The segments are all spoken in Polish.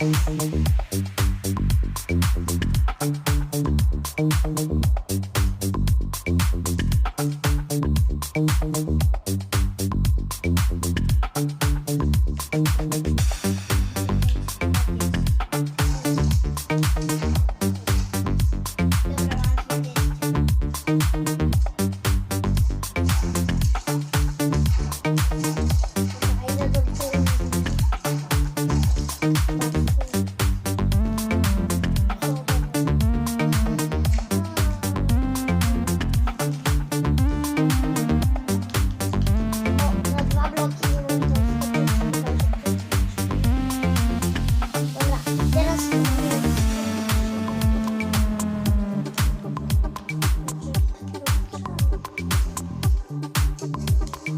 Dobra,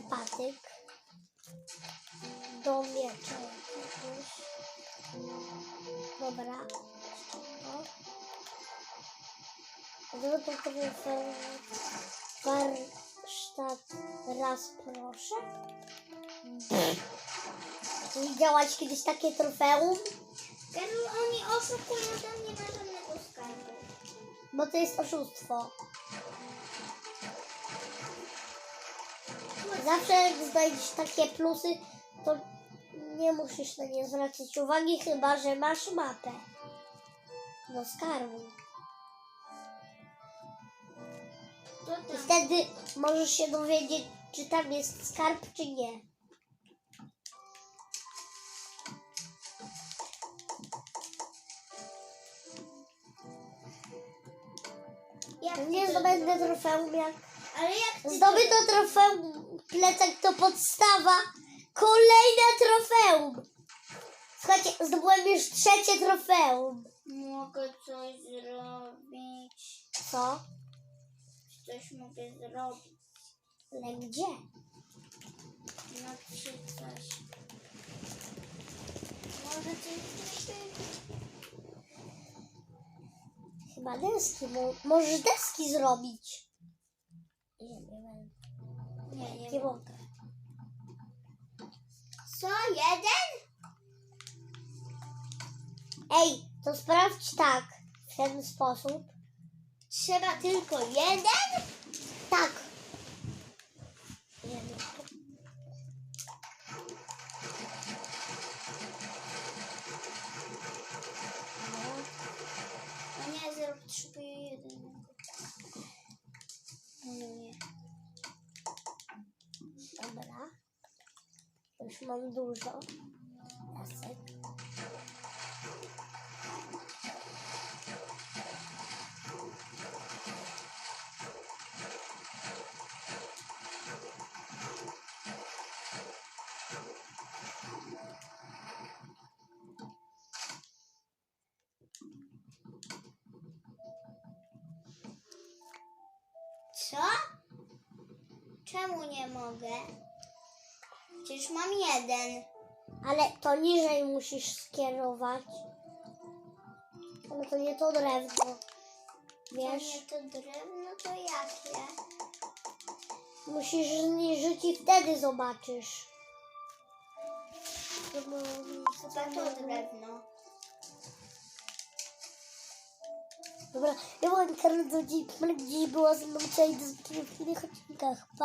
Patyk. Do miecza jakiegoś. Dobra. O. Zróbmy sobie warsztat raz proszę. Widziałaś kiedyś takie trofeum? Karol, oni oszukują, tam nie ma żadnego skarbu. Bo to jest oszustwo. Zawsze jak znajdziesz takie plusy, to nie musisz na nie zwracać uwagi, chyba że masz mapę do skarbu. To I tam. wtedy możesz się dowiedzieć, czy tam jest skarb, czy nie. Nie zdobędę trofeum jak Zdobyto trofeum, plecak to podstawa. Kolejne trofeum. Słuchajcie, zdobyłem już trzecie trofeum. Mogę coś zrobić. Co? Coś mogę zrobić. Ale gdzie? No czy coś. Może coś Chyba deski. Mo- możesz deski zrobić. Nie, nie wiem. Co? Jeden? Ej, to sprawdź tak. W ten sposób. Trzeba tylko jeden? Tak. Nie wiem. No nie, zrób potrzebuję jeden. No nie. Dobra. Już mam dużo. Lasek. Co? Czemu nie mogę? Przecież mam jeden. Ale to niżej musisz skierować. Ale to nie to drewno. To Wiesz? nie to drewno, to jakie? Musisz zniżyć i wtedy zobaczysz. Chyba to drewno. Dobra, ja byłem internet do dziś, dziś była ze mną w innych odcinkach. Pa.